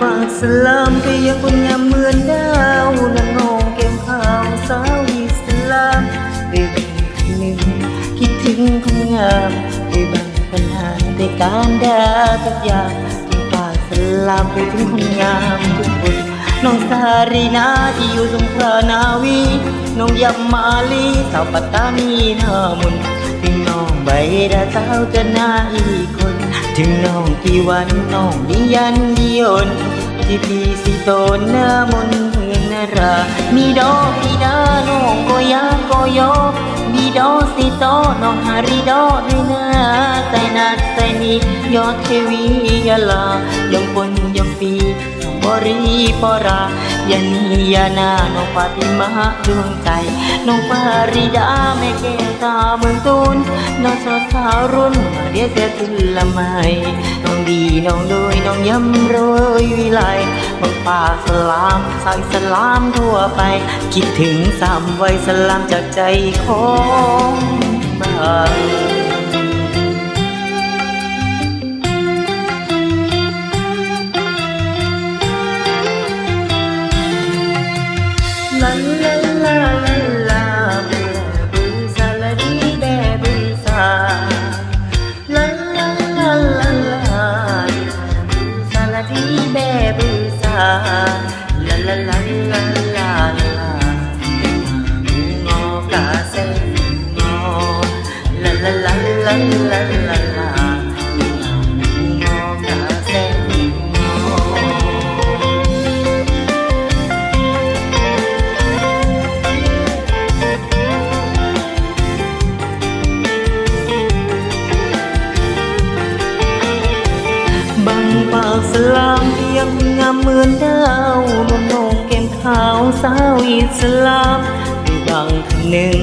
ปางสลามก็ยังคงงามเหมือนดาวนังงงเก็บข่าวสาวอิสลามเด็กหนึ่งคิดถึงคนงามไปบังปัญหาในการดาทุกอย่างจึงฝากสลามไปถึงคนงามทุกคนน้องสารีนาที่อยู่สงขลานาวีน้องยำมาลีสาวปัตตานีนามนถึงน้องใบดาสาวจะนาอีกคน ถึงน้องกี่วันน้องนิยันยิยนที่พี่สิโตนหน้ามนเมืองนารา มีดอกมีดาน้องก็ยาก็ยอมีดอกสิโตน้องหาริดอกด้วยนะใจนัดใจนี้ยอดเทวียาลายมปนยมปี บรีปรายันียานาน้องฟาติมาดวงใจน้องฟาริดาแม่แก้วตาเมืองตูนน้องสาวสาวรุ่นเรียกเธอทุนละไมน้องดีน้องโดยน้องยำโรยวิไลน้องป่าสลามสายสลามทั่วไป คิดถึงสามไวัยสลามจากใจของบางากสลามเพียงงามเหมือนดาวนวลนงแก้มขาวสาวอิสลามด้บางคำหนึ่ง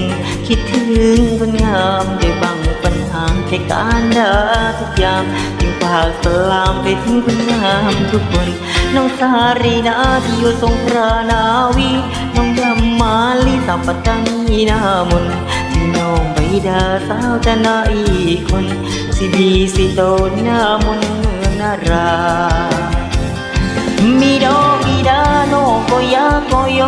คิดถึงคนงามด้บางปัญหาแค่การดาทุกอย่างจึงฝากสลามไปถึงคนงามทุกคนน้องสารีนาที่อยู่สงขลานาวีน้องยำมาลีสาปัตตานีนามนถึงน้องใบดาสาวจะนาอีกคน สิบีสิโตนหน้ามน มืองนารามีดอมีดาโนโกยาโกโย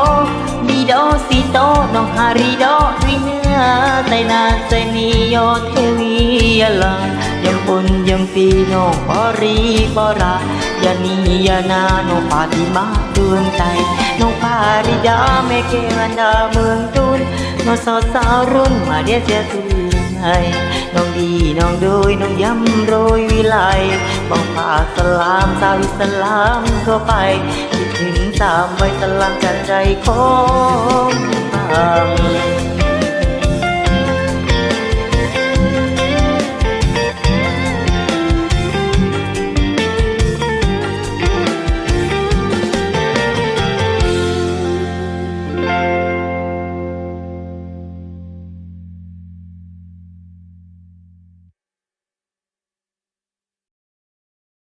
มีดอสิโตน้องฮาริดฮิเนื้อใจนาใจนิยเทวียลังยำปนยำปีโนปอรีปอรายานียานาโนปาติมาดวงใจน้องปาริดาแม่เกวันดาเมืองตุนโนสาวสาวรุ่นมาเดียเสียทุน ใน้องดีน้องโดยน้องยำโรยวิไลบองฝาสลามสาวิสลามก็ไปคิดถึงตามไว้สลามกันใจของตาง